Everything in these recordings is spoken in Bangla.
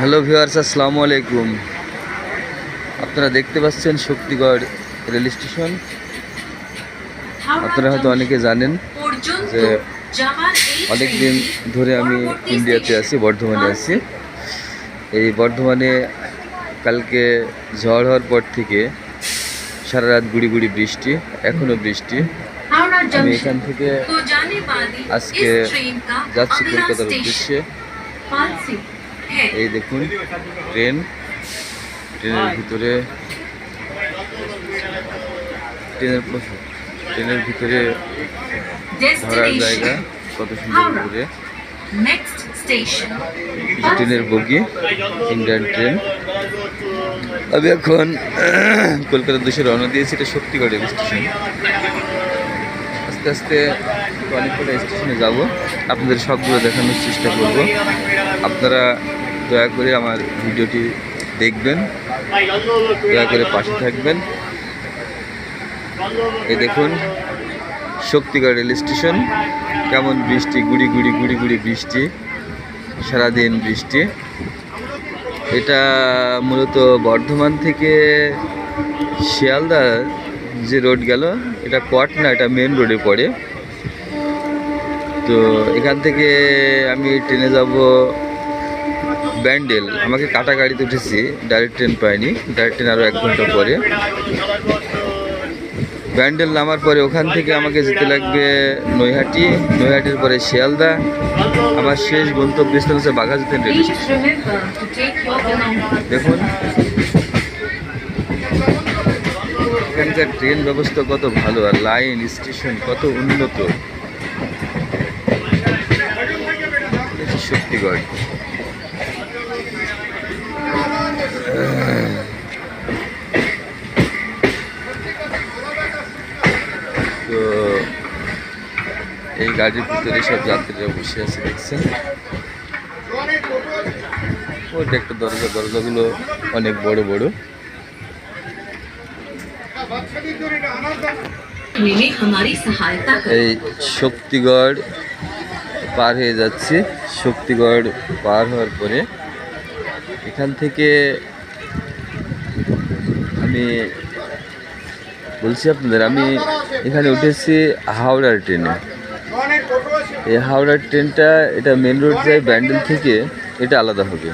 হ্যালো ভিউয়ার্স আসসালামু আলাইকুম। আপনারা দেখতে পাচ্ছেন শক্তিগড় রেল স্টেশন। আপনারা হয়তো অনেকে জানেন যে অনেক দিন ধরে আমি ইন্ডিয়াতে আছি বর্ধমানে আছি। এই বর্ধমানে কালকে ঝড় হওয়ার পর থেকে সারা রাত গুড়ি গুড়ি বৃষ্টি এখনও বৃষ্টি। আমি এখান থেকে আজকে যাচ্ছি কলকাতার উদ্দেশ্যে। এই দেখুন ট্রেন ট্রেনের ভিতরে ট্রেনের ট্রেনের ভিতরে ধরার জায়গা কত সুন্দর যে ট্রেনের বগি ইন্ডিয়ান ট্রেন। আমি এখন কলকাতার দেশে রওনা দিয়েছি এটা শক্তিগড় রেল স্টেশন আস্তে আস্তে অনেক কটা স্টেশনে যাব। আপনাদের সবগুলো দেখানোর চেষ্টা করব। আপনারা দয়া করে আমার ভিডিওটি দেখবেন, দয়া করে পাশে থাকবেন। এ দেখুন, শক্তিগড় রেল স্টেশন, কেমন বৃষ্টি, গুড়ি গুড়ি গুড়ি গুড়ি বৃষ্টি, সারাদিন বৃষ্টি। এটা মূলত বর্ধমান থেকে শিয়ালদা যে রোড গেল, এটা কোয়াট না, এটা মেন রোডে পড়ে। তো এখান থেকে আমি ট্রেনে যাব ব্যান্ডেল, আমাকে কাটা গাড়িতে উঠেছি ডাইরেক্ট ট্রেন পাইনি ডাইরেক্ট ট্রেন আরও এক ঘণ্টা পরে। ব্যান্ডেল নামার পরে ওখান থেকে আমাকে যেতে লাগবে নৈহাটি, নৈহাটির পরে শিয়ালদা। আমার শেষ গন্তব্যস্থল হচ্ছে বাঘাযতীন রেল. দেখুন, এখানকার ট্রেন ব্যবস্থা কত ভালো আর লাইন স্টেশন কত উন্নত। এটা তো এই গাড়ির ভিতরে সব যাত্রীরা বসে আছে দেখছেন? ওইটা একটা দরজা। দরজাগুলো অনেক বড় বড়। এই শক্তিগড় পার হয়ে যাচ্ছি। শক্তিগড় পার হওয়ার পরে এখান থেকে আমি বলছি আপনাদের, আমি এখানে উঠেছি হাওড়ার ট্রেনে। এই হাওড়ার ট্রেনটা, এটা মেন রোড যায় ব্যান্ডেল থেকে, এটা আলাদা হবে।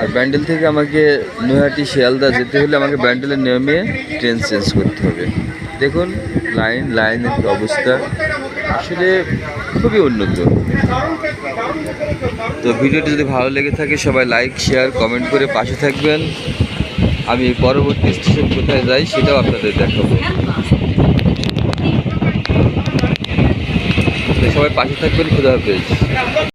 আর ব্যান্ডেল থেকে আমাকে নৈহাটি শিয়ালদা যেতে হলে আমাকে ব্যান্ডেলের নেমে ট্রেন চেঞ্জ করতে হবে। দেখুন লাইন লাইনের অবস্থা। আসলে খুবই উন্নত। তো ভিডিওটি যদি ভালো লেগে থাকে, সবাই লাইক শেয়ার কমেন্ট করে পাশে থাকবেন। আমি পরবর্তী স্টেশন কোথায় যাই সেটাও আপনাদের দেখাবো। সবাই পাশে থাকবেন খুদা হাফেজ।